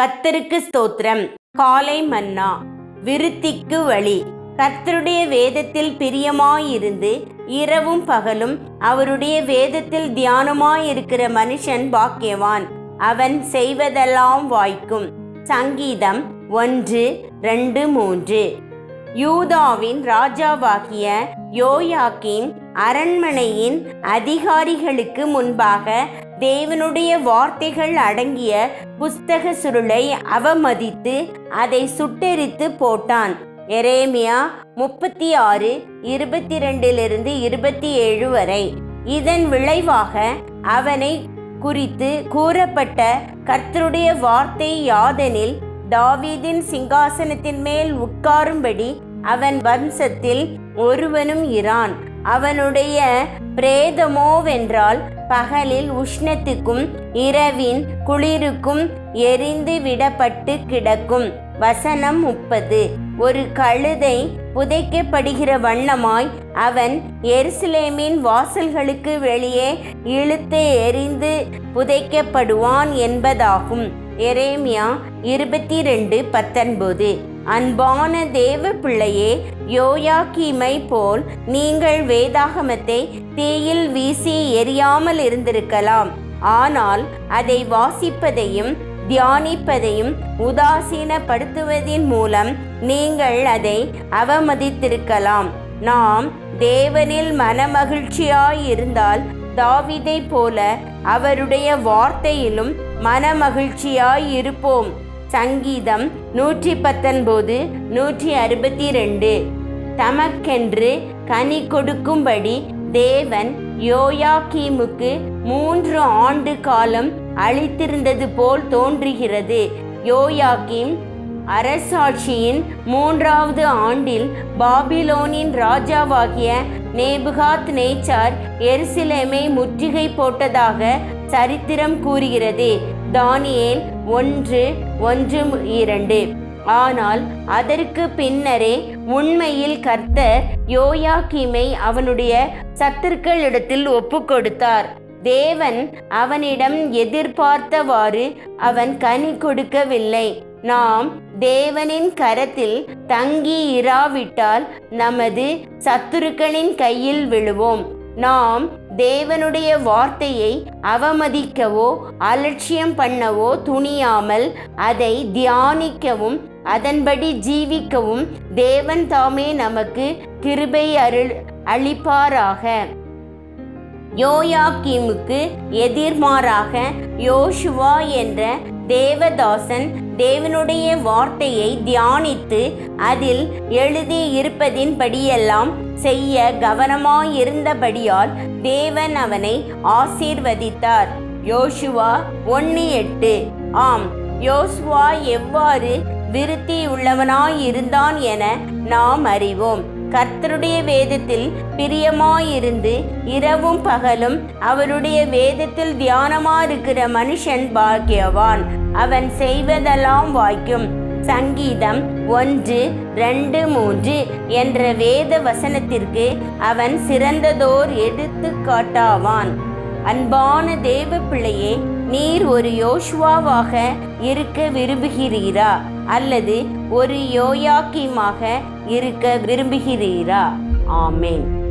கத்தருக்கு ஸ்தோத்திரம். காலை மன்னா விருத்திக்கு வழி. கர்த்தருடைய வேதத்தில் பிரியமாயிருந்து இரவும் பகலும் அவருடைய வேதத்தில் தியானமாயிருக்கிற மனுஷன் பாக்கியவான். அவன் செய்வதெல்லாம் வாய்க்கும். சங்கீதம் ஒன்று ரெண்டு மூன்று. யூதாவின் ராஜாவாகிய யோயாக்கின் அரண்மனையின் அதிகாரிகளுக்கு முன்பாக தேவனுடைய வார்த்தைகள் அடங்கிய புஸ்தக சுருளை அவமதித்து அதை சுட்டெரித்து போட்டான். எரேமியா முப்பத்தி ஆறு இருபத்தி ரெண்டிலிருந்து இருபத்தி ஏழு வரை. இதன் விளைவாக அவனை குறித்து கூறப்பட்ட கர்த்தருடைய வார்த்தை யாதெனில் தாவீதின் சிங்காசனத்தின் மேல் உட்காரும்படி அவன் வம்சத்தில் ஒருவனும் இரான். அவனுடைய பிரேதமோவென்றால் பகலில் உஷ்ணத்துக்கும் இரவின் குளிருக்கும் எரிந்து விடப்பட்டு கிடக்கும். வசனம் முப்பது. ஒரு கழுதை புதைக்கப்படுகிற வண்ணமாய் அவன் எருசலேமின் வாசல்களுக்கு வெளியே இழுத்து எரிந்து புதைக்கப்படுவான் என்பதாகும். எரேமியா இருபத்தி ரெண்டு பத்தொன்பது. அன்பான தேவ பிள்ளையே யோயாக்கீமை போல் நீங்கள் வேதாகமத்தை தீயில் வீசி எரியாமல் இருந்திருக்கலாம். ஆனால் அதை வாசிப்பதையும் தியானிப்பதையும் உதாசீனப்படுத்துவதின் மூலம் நீங்கள் அதை அவமதித்திருக்கலாம். நாம் தேவனில் மனமகிழ்ச்சியாயிருந்தால் தாவிதை போல அவருடைய வார்த்தையிலும் மனமகிழ்ச்சியாயிருப்போம் சங்கீதம் நூற்றி பத்தொன்பது நூற்றி அறுபத்தி ரெண்டு தமக்கென்று கனி கொடுக்கும்படி தேவன் யோயாக்கீமுக்கு மூன்று ஆண்டு காலம் அளித்திருந்தது போல் தோன்றுகிறது. யோயாக்கீம் அரசாட்சியின் மூன்றாவது ஆண்டில் பாபிலோனின் ராஜாவாகிய நேபுகாத் நேச்சார் எருசலேமை முற்றுகை போட்டதாக சரித்திரம் கூறுகிறது. தானியேல் ஒன்று ஒன்று இரண்டு. ஆனால் அதற்கு பின்னரே உண்மையில் கர்த்தர் யோயாக்கீமை அவனுடைய சத்துருக்களிடத்தில் ஒப்பு கொடுத்தார் தேவன் அவனிடம் எதிர்பார்த்தவாறு அவன் கனி கொடுக்கவில்லை. நாம் தேவனின் கரத்தில் தங்கி இராவிட்டால் நமது சத்துருக்களின் கையில் விழுவோம். நாம் தேவனுடைய வார்த்தையை அவமதிக்கவோ அலட்சியம் பண்ணவோ துணியாமல் அதை தியானிக்கவும் அதன்படி ஜீவிக்கவும் தேவன் தாமே நமக்கு கிருபை அருள் அளிப்பாராக. யோயாக்கிமுக்கு எதிர்மாறாக யோசுவா என்ற தேவதாசன் தேவனுடைய வார்த்தையை தியானித்து அதில் எழுதி இருப்பதின்படியெல்லாம் செய்ய கவனமாயிருந்தபடியால் தேவன் அவனை ஆசீர்வதித்தார். யோசுவா ஒன்று எட்டு. ஆம் யோசுவா எவ்வாறு விருத்தி உள்ளவனாயிருந்தான் என நாம் அறிவோம். கர்த்தருடைய வேதத்தில் பிரியமாயிருந்து இரவும் பகலும் அவருடைய வேதத்தில் தியானமாயிருக்கிற மனுஷன் பாக்கியவான். அவன் செய்வதெல்லாம் வாய்க்கும். சங்கீதம் ஒன்று ரெண்டு மூன்று என்ற வேத வசனத்திற்கு அவன் சிறந்ததோர் எடுத்து காட்டாவான். அன்பான தேவ பிள்ளையே நீர் ஒரு யோசுவாவாக இருக்க விரும்புகிறீரா? அல்லது ஒரு யோயாக்கியமாக இருக்க விரும்புகிறீரா? ஆமேன்.